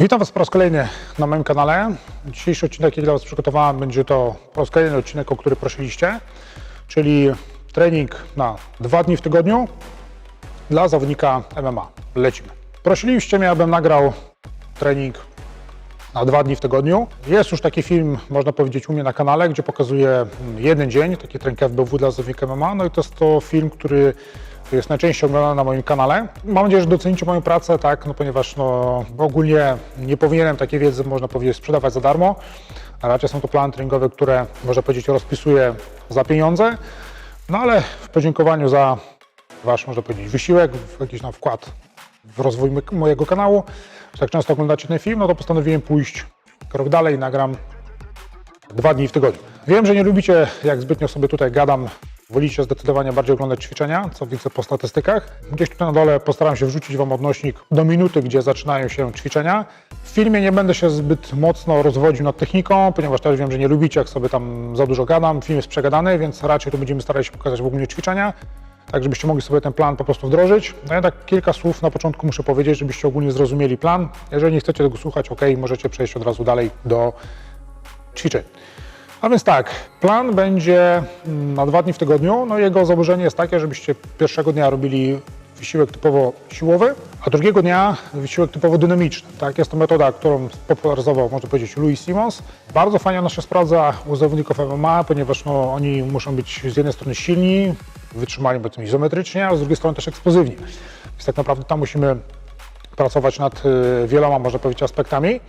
Witam Was po raz kolejny na moim kanale. Dzisiejszy odcinek, jaki dla Was przygotowałem, będzie to po raz kolejny odcinek, o który prosiliście, czyli trening na dwa dni w tygodniu dla zawodnika MMA. Lecimy. Prosiliście mnie, abym nagrał trening na dwa dni w tygodniu. Jest już taki film, można powiedzieć, u mnie na kanale, gdzie pokazuję jeden dzień, taki trening FBW dla zawodnika MMA. No i to jest to film, który jest najczęściej oglądany na moim kanale. Mam nadzieję, że docenicie moją pracę, tak, no ponieważ no, ogólnie nie powinienem takiej wiedzy, można powiedzieć, sprzedawać za darmo, a raczej są to plany treningowe, które, można powiedzieć, rozpisuję za pieniądze, no ale w podziękowaniu za Wasz, można powiedzieć, wysiłek, jakiś tam wkład w rozwój mojego kanału, że tak często oglądacie ten film, no to postanowiłem pójść krok dalej i nagram dwa dni w tygodniu. Wiem, że nie lubicie, jak zbytnio sobie tutaj gadam, wolicie zdecydowanie bardziej oglądać ćwiczenia, co widzę po statystykach. Gdzieś tutaj na dole postaram się wrzucić Wam odnośnik do minuty, gdzie zaczynają się ćwiczenia. W filmie nie będę się zbyt mocno rozwodził nad techniką, ponieważ też wiem, że nie lubicie, jak sobie tam za dużo gadam. Film jest przegadany, więc raczej tu będziemy starali się pokazać w ogóle ćwiczenia, tak żebyście mogli sobie ten plan po prostu wdrożyć. No ja tak kilka słów na początku muszę powiedzieć, żebyście ogólnie zrozumieli plan. Jeżeli nie chcecie tego słuchać, ok, możecie przejść od razu dalej do ćwiczeń. A więc tak, plan będzie mm, na dwa dni w tygodniu. No jego założenie jest takie, żebyście pierwszego dnia robili wysiłek typowo siłowy, a drugiego dnia wysiłek typowo dynamiczny. Tak, jest to metoda, którą popularyzował, można powiedzieć, Louis Simons. Bardzo fajnie ona się sprawdza u zawodników MMA, ponieważ no, oni muszą być z jednej strony silni, wytrzymali powiedzmy izometrycznie, a z drugiej strony też eksplozywni. Więc tak naprawdę tam musimy pracować nad y, wieloma, można powiedzieć, aspektami.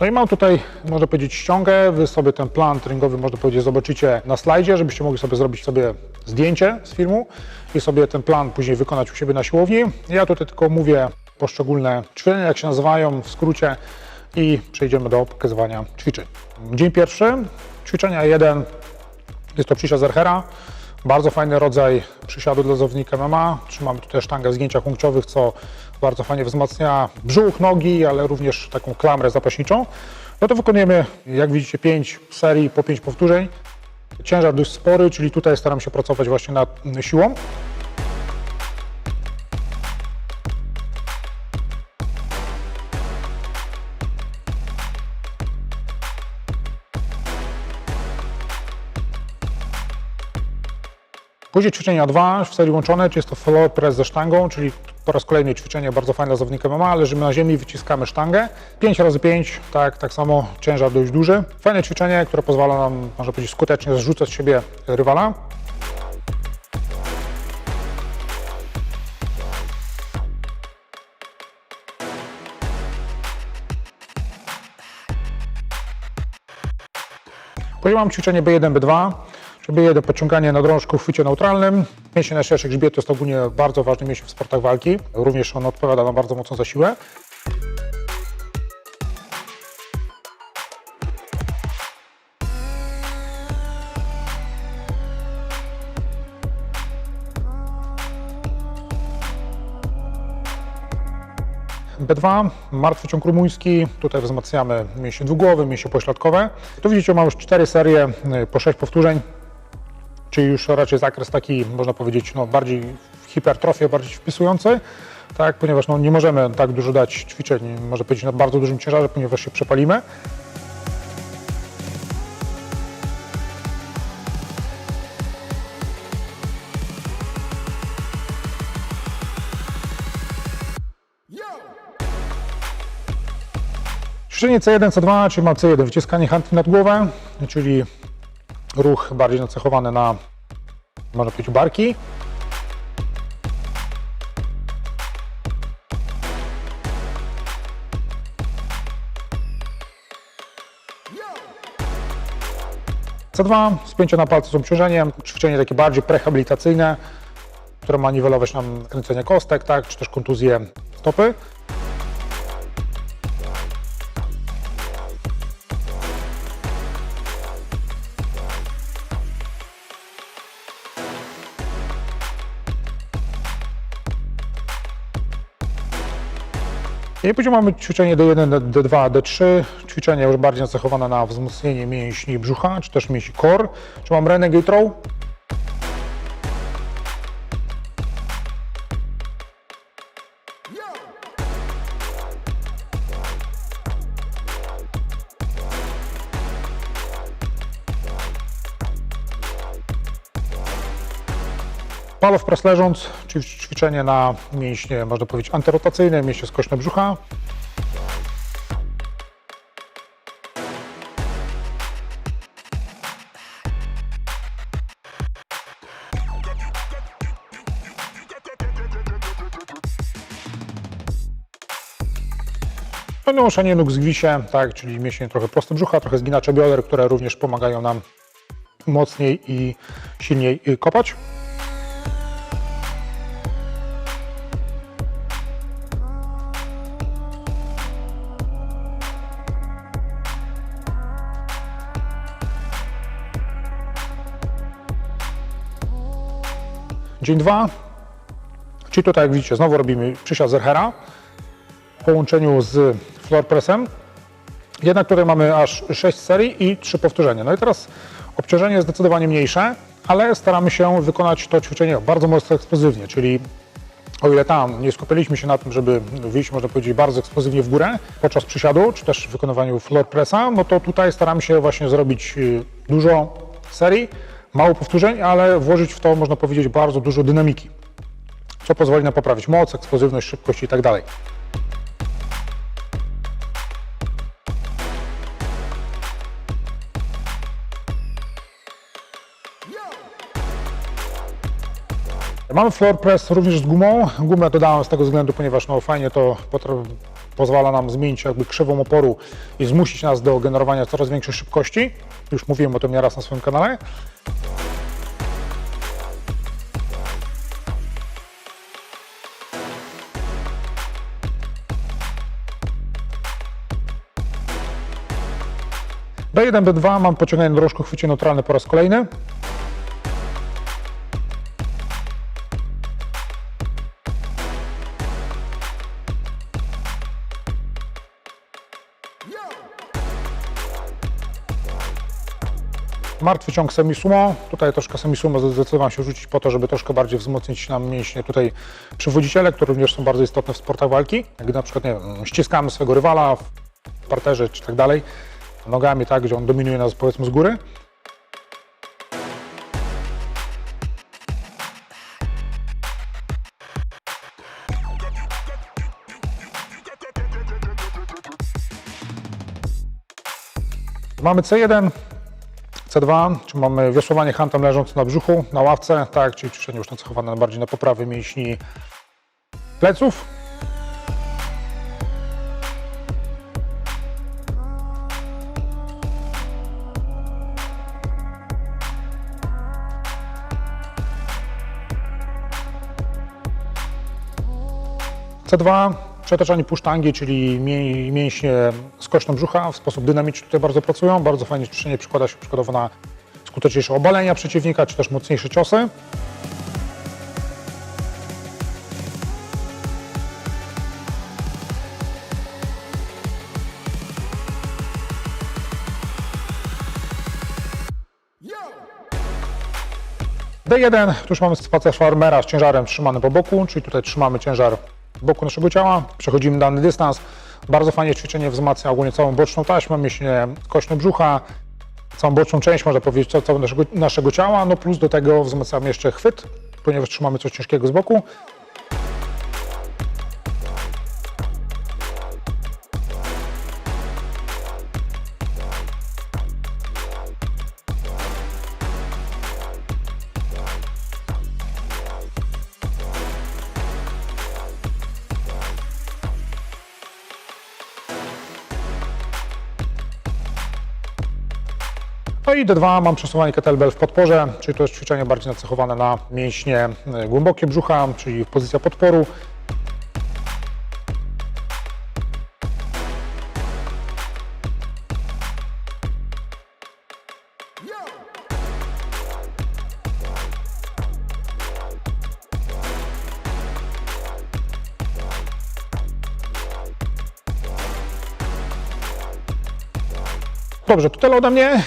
No i mam tutaj, można powiedzieć, ściągę. Wy sobie ten plan treningowy, można powiedzieć, zobaczycie na slajdzie, żebyście mogli sobie zrobić sobie zdjęcie z filmu i sobie ten plan później wykonać u siebie na siłowni. Ja tutaj tylko mówię poszczególne ćwiczenia, jak się nazywają w skrócie i przejdziemy do pokazywania ćwiczeń. Dzień pierwszy, ćwiczenia jeden, jest to przysiad Zerchera. Bardzo fajny rodzaj przysiadu dla zawodnika MMA. Trzymamy tutaj sztangę w zgięciach łokciowych, co bardzo fajnie wzmacnia brzuch, nogi, ale również taką klamrę zapaśniczą. No to wykonujemy, jak widzicie, 5 serii po 5 powtórzeń. Ciężar dość spory, czyli tutaj staram się pracować właśnie nad siłą. Później ćwiczenia dwa w serii łączone, czyli jest to floor press ze sztangą, czyli po raz kolejny ćwiczenie bardzo fajne dla zawodnika MMA, leżymy na ziemi, wyciskamy sztangę. 5 razy 5, tak, tak samo ciężar dość duży. Fajne ćwiczenie, które pozwala nam, można powiedzieć, skutecznie zrzucać z siebie rywala. Później mam ćwiczenie B1, B2, czyli B1 podciąganie na drążku w chwycie neutralnym. Mięsień najszerszy grzbietu jest ogólnie bardzo ważny mięsień w sportach walki. Również on odpowiada nam bardzo mocno za siłę. B2, martwy ciąg rumuński, tutaj wzmacniamy mięśnie dwugłowy, mięśnie pośladkowe. Tu widzicie, mam już cztery serie po 6 powtórzeń, czyli już raczej zakres taki, można powiedzieć, no, bardziej w hipertrofię, bardziej wpisujący, tak, ponieważ no, nie możemy tak dużo dać ćwiczeń, może powiedzieć, na bardzo dużym ciężarze, ponieważ się przepalimy. Ćwiczenie C1, C2, czyli mam C1, wyciskanie handli nad głowę, czyli ruch bardziej nacechowany na, można powiedzieć, barki. C2, spięcie na palcu z obciążeniem, ćwiczenie takie bardziej prehabilitacyjne, które ma niwelować nam kręcenie kostek, tak, czy też kontuzję stopy. I później mamy ćwiczenie D1, D2, D3, ćwiczenie już bardziej nacechowane na wzmocnienie mięśni brzucha, czy też mięśni core. Czy mam Renegade Row? Palow press leżąc, czyli ćwiczenie na mięśnie, można powiedzieć, antyrotacyjne, mięśnie skośne brzucha. Wynoszenie nóg z gwisie, tak, czyli mięśnie trochę proste brzucha, trochę zginacze bioder, które również pomagają nam mocniej i silniej kopać. Dzień dwa, czyli tutaj jak widzicie znowu robimy przysiad zerhera w połączeniu z floor pressem. Jednak tutaj mamy aż 6 serii i 3 powtórzenia. No i teraz obciążenie jest zdecydowanie mniejsze, ale staramy się wykonać to ćwiczenie bardzo mocno eksplozywnie, czyli o ile tam nie skupiliśmy się na tym, żeby wyjść, można powiedzieć, bardzo eksplozywnie w górę podczas przysiadu, czy też w wykonywaniu floor pressa, no to tutaj staramy się właśnie zrobić y, dużo serii, mało powtórzeń, ale włożyć w to, można powiedzieć, bardzo dużo dynamiki, co pozwoli nam poprawić moc, eksplozywność, szybkość i tak. Mamy floor press również z gumą. Gumę dodałem z tego względu, ponieważ no, fajnie to pozwala nam zmienić jakby krzywą oporu i zmusić nas do generowania coraz większej szybkości. Już mówiłem o tym nieraz na swoim kanale. B1, B2 mam pociąganie na dorożku chwycie neutralne po raz kolejny. Martwy ciąg semisumo. Tutaj troszkę semisumo zdecydowałem się rzucić po to, żeby troszkę bardziej wzmocnić nam mięśnie tutaj przywodziciele, które również są bardzo istotne w sportach walki. Jak na przykład, nie wiem, ściskamy swego rywala w parterze czy tak dalej, nogami tak, gdzie on dominuje nas powiedzmy z góry. Mamy C1, C2, czy mamy wiosłowanie hantem leżąc na brzuchu, na ławce, tak, czyli ćwiczenie już nacechowane bardziej na poprawę mięśni pleców. C2, przetaczanie pusztangi, czyli mię- mięśnie skośne brzucha w sposób dynamiczny tutaj bardzo pracują. Bardzo fajnie ćwiczenie przykłada się przykładowo na skuteczniejsze obalenia przeciwnika, czy też mocniejsze ciosy. D1, tu już mamy spacer farmera z ciężarem trzymanym po boku, czyli tutaj trzymamy ciężar boku naszego ciała, przechodzimy dany dystans. Bardzo fajnie ćwiczenie wzmacnia ogólnie całą boczną taśmę, mięśnie kośne brzucha, całą boczną część, można powiedzieć, ca- całego naszego, naszego ciała, no plus do tego wzmacniamy jeszcze chwyt, ponieważ trzymamy coś ciężkiego z boku. No i D2 mam przesuwanie kettlebell w podporze, czyli to jest ćwiczenie bardziej nacechowane na mięśnie y, głębokie brzucha, czyli pozycja podporu. Dobrze, to tyle ode mnie.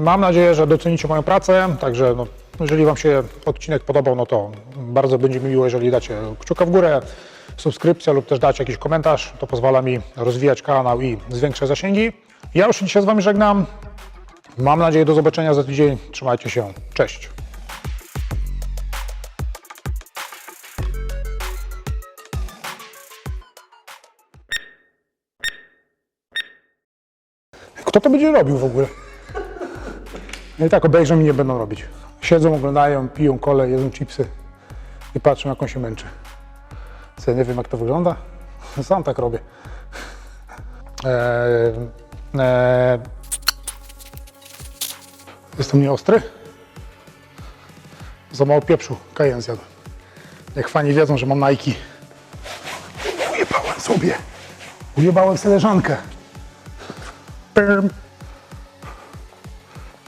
Mam nadzieję, że docenicie moją pracę, także no, jeżeli Wam się odcinek podobał, no to bardzo będzie mi miło, jeżeli dacie kciuka w górę, subskrypcja lub też dacie jakiś komentarz. To pozwala mi rozwijać kanał i zwiększać zasięgi. Ja już dzisiaj z Wami żegnam. Mam nadzieję do zobaczenia za tydzień. Trzymajcie się. Cześć. Kto to będzie robił w ogóle? No i tak obejrzą i nie będą robić. Siedzą, oglądają, piją kole, jedzą chipsy i patrzą, jak on się męczy. Co, ja nie wiem, jak to wygląda? Sam tak robię. Eee, eee, jestem nieostry? Za mało pieprzu, kajen zjadłem. Jak fani wiedzą, że mam Nike. Ujebałem sobie. Ujebałem seleżankę. Pyrm.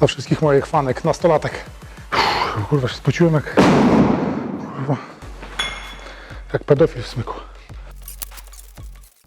Dla wszystkich moich fanek, nastolatek. Uff, Kurwa, się spociłem jak... Kurwa. Jak pedofil w smyku.